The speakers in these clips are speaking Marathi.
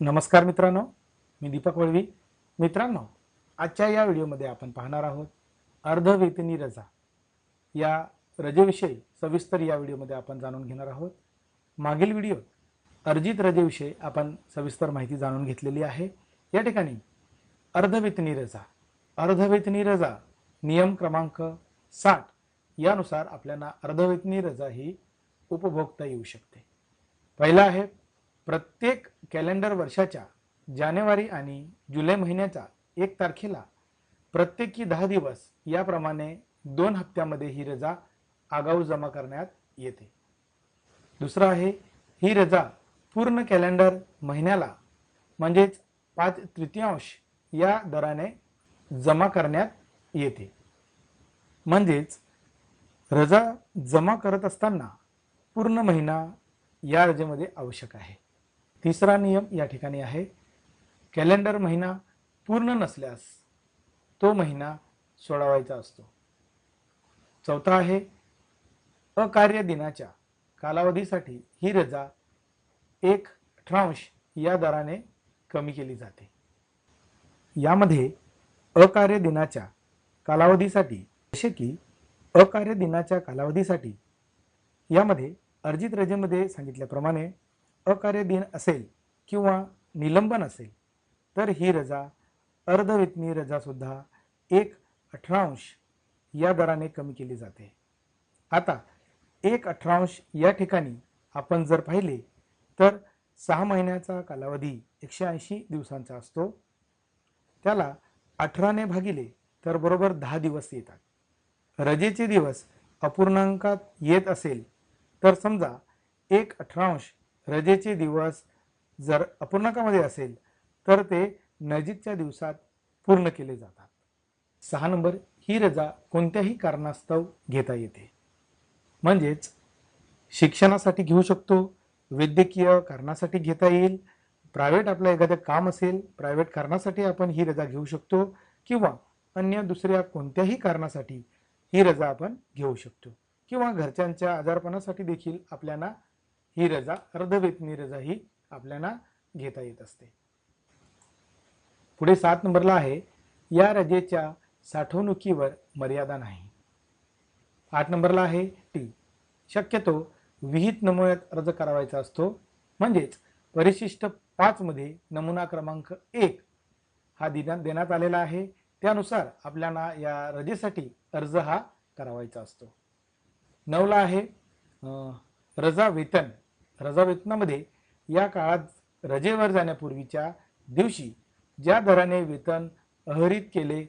नमस्कार मित्रांनो मी दीपक वळवी. मित्रांनो आजच्या या व्हिडिओमध्ये आपण पाहणार आहोत अर्धवेतनी रजा. या रजेविषयी सविस्तर या व्हिडिओमध्ये आपण जाणून घेणार आहोत. मागील व्हिडिओत अर्जित रजेविषयी आपण सविस्तर माहिती जाणून घेतलेली आहे. या ठिकाणी अर्धवेतनी रजा. अर्धवेतनी रजा नियम क्रमांक साठ यानुसार आपल्याला अर्धवेतनी रजा ही उपभोगता येऊ शकते. पहिला आहे प्रत्येक कॅलेंडर वर्षाच्या जानेवारी आणि जुलै महिन्याच्या एक तारखेला प्रत्येकी दहा दिवस याप्रमाणे दोन हप्त्यामध्ये ही रजा आगाऊ जमा करण्यात येते. दुसरं आहे ही रजा पूर्ण कॅलेंडर महिन्याला म्हणजेच पाच तृतीयांश या दराने जमा करण्यात येते. म्हणजेच रजा जमा करत असताना पूर्ण महिना या रजेमध्ये आवश्यक आहे. तिसरा नियम या ठिकाणी आहे. कॅलेंडर महिना पूर्ण नसल्यास तो महिना सोडावायचा असतो. चौथा आहे अकार्य दिनाच्या कालावधीसाठी ही रजा एक अठरांश या दराने कमी केली जाते. यामध्ये अकार्य दिनाच्या कालावधीसाठी जसे की अकार्य दिनाच्या कालावधीसाठी यामध्ये अर्जित रजेमध्ये सांगितल्याप्रमाणे अकार्य दिन असेल किंवा निलंबन असेल तर ही रजा अर्धवेतनी रजासुद्धा एक अठरांश या दराने कमी केली जाते. आता एक अठरांश या ठिकाणी आपण जर पाहिले तर सहा महिन्याचा कालावधी एकशे ऐंशी दिवसांचा असतो. त्याला अठराने भागिले तर बरोबर दहा दिवस येतात. रजेचे दिवस अपूर्णांकात येत असेल तर समजा एक अठरांश रजेचे दिवस जर अपूर्णांकामध्ये असेल तर ते नजीकच्या दिवसात पूर्ण केले जातात. सहा नंबर ही रजा कोणत्याही कारणास्तव घेता येते. म्हणजेच शिक्षणासाठी घेऊ शकतो वैद्यकीय कारणासाठी घेता येईल प्रायव्हेट आपलं एखादं काम असेल प्रायव्हेट कारणासाठी आपण ही रजा घेऊ शकतो किंवा अन्य दुसऱ्या कोणत्याही कारणासाठी ही रजा आपण घेऊ शकतो. किंवा घरच्यांच्या आजारपणासाठी देखील आपल्याला ही रजा अर्धवेतनी रजा ही आपल्याला घेता येत असते. पुढे सात नंबरला आहे या रजेच्या साठवणुकीवर मर्यादा नाही. आठ नंबरला आहे टी. शक्यतो विहित नमुन्यात अर्ज करावायचा असतो. म्हणजेच परिशिष्ट पाचमध्ये नमुना क्रमांक एक हा दिना देण्यात आलेला आहे. त्यानुसार आपल्याला या रजेसाठी अर्ज हा करावायचा असतो. नवला आहे रजा वेतन. रजा वेतनामध्ये या काळात रजेवर जाण्यापूर्वीच्या दिवशी ज्या दराने वेतन अहरित केले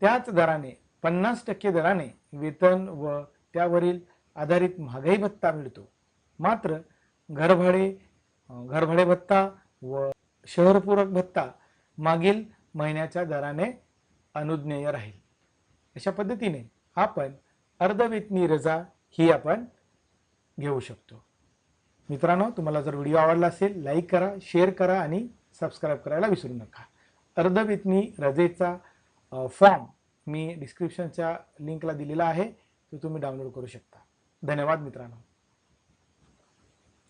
त्याच दराने पन्नास टक्के दराने वेतन व त्यावरील आधारित महागाई भत्ता मिळतो. मात्र घरभाडे घरभाडे भत्ता व शहरपूरक भत्ता मागील महिन्याच्या दराने अनुज्ञेय राहील. अशा पद्धतीने आपण अर्धवेतनी रजा ही आपण घेऊ शकतो. मित्रांनो तुम्हाला जर व्हिडिओ आवडला असेल लाईक करा शेअर करा आणि सबस्क्राईब करायला विसरू नका. अर्धवितनी रजेचा फॉर्म मी डिस्क्रिप्शनच्या लिंकला दिलेला आहे तो तुम्ही डाउनलोड करू शकता. धन्यवाद मित्रांनो.